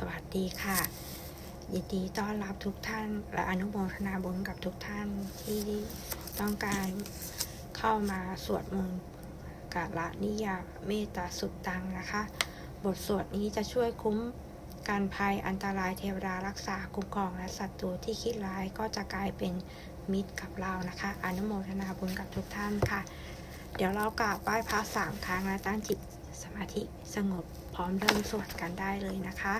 สวัสดีค่ะ ยินดีต้อนรับทุกท่านและอนุโมทนาบุญกับทุกท่านที่ต้องการเข้ามาสวดมนต์กาละนิยาเมตตาสุดตังนะคะ บทสวดนี้จะช่วยคุ้มกันภัยอันตรายเทวดารักษาคุ้มครองและศัตรูที่คิดร้ายก็จะกลายเป็นมิตรกับเรานะคะ อนุโมทนาบุญกับทุกท่านค่ะ เดี๋ยวเรากราบไหว้พระสามครั้งและตั้งจิตสมาธิสงบพร้อมเริ่มสวดกันได้เลยนะคะ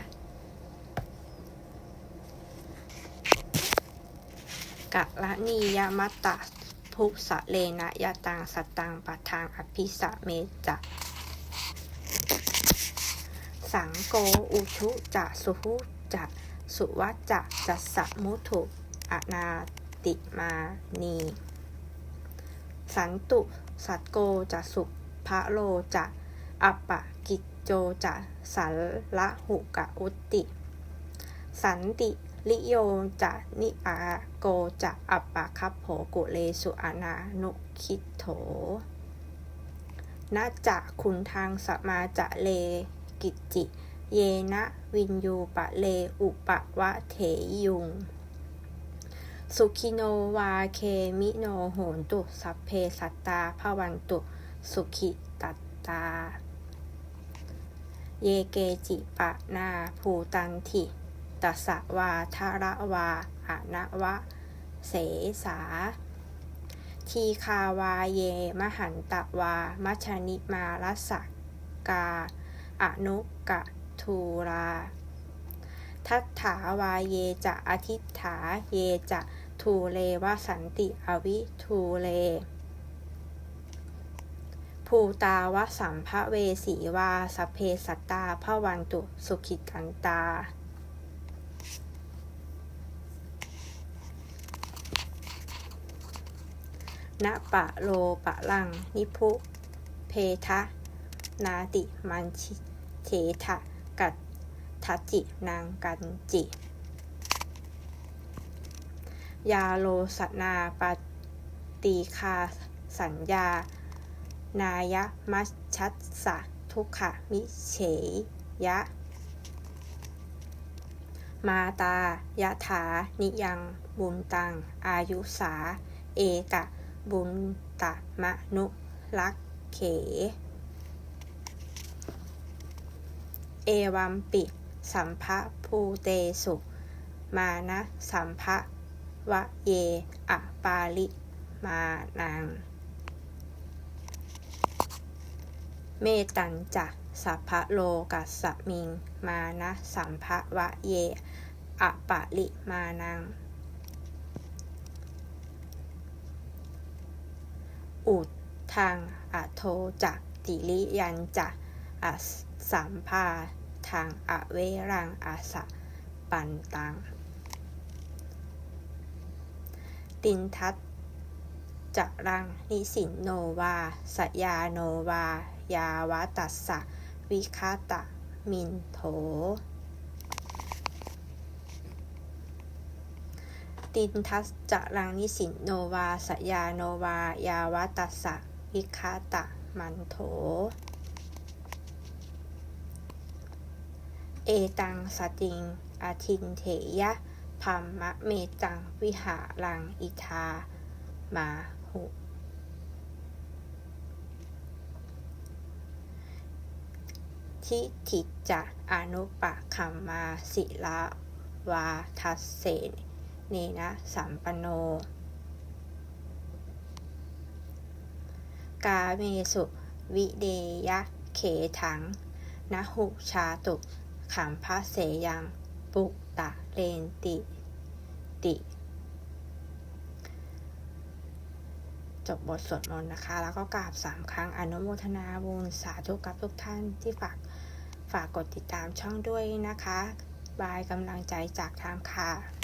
กะละนียมตะภุสะเลนะยะตังสตังปัทางอภิสะเมจะสังโกอุชุจะสุหุจะสุวัจจะจัสะมุถุอนาติมานี สันตุ สัตโกจะสุภะโลจะอัปปะกิจโจจะสัลละหุกะอุตติสันติ ลิโยจะนิอาโกจะอัปปะคัพโผกุเลสุอานานุคิโถนาจะคุณทางสมาจะเลกิจจิ เยนะวินยูปะเลอุปะวะเถยุง สุขิโนวาเคมิโนโหนตุ สัพเพสัตตาภวันตุ สุขิตัตตา เยเกจิปะนาภูตันทิ ตัสสะวาทาระวาอะนะวะ เสสา ทีคาวาเย มหันตะวา มัชนิมารัสกกา อนุกะทูราทัตถาวาเยจะอธิษฐาเยจะทูเลวสันติอวิทูเล ภูตาวสัมภเวสีวาสเพสัตตาภวันตุสุขิตันตา ณปะโลปะลัง นิพุ เพทะ นาติมันชิเททะกัตทัจินางกันจิ ยาโลสนาปตีคาสัญญา นายมัชชัสสะทุกขมิเฉยยะ มาตายะถานิยังบุญตัง อายุสา เอกะ บุญตะมะนุลักเข เอวัมปิสัมภะภูเตสุ มานะสัมภะวะเยอะปาลิมานัง เมตันจะสัพพะโลกัสสมิง มานะสัมภะวะเยอะปะลิมานัง อุดทางอะโทจักติลิยันจะอะสัมภาทางอะเวรังอาสะปันตัง ตินทัตจรังนิสินโนวาสยาโนวา ยาวตัสสะ วิคาตะมินโถ ตินทัสจะรังนิสินโนวาสยาโนวายาวตัสสะวิคาตะมันโถ เอตังสติงอาทินเถยะพัมมะเมตังวิหารังอิทา มาหุทิถิจะอนุปะคัมมาศิลาวาทัสเสเนีนะสัมปโน กาเมสุวิเดยะเขถังนะหุชาตุขัมพะเสยัง ปุกตะเลนติ ติ จบบทสวดมนต์นะคะ แล้วก็กราบสามครั้งอนุโมทนาบุญสาธุกับทุกท่านที่ฝากฝากกดติดตามช่องด้วยนะคะ บายกำลังใจจากทางค่ะ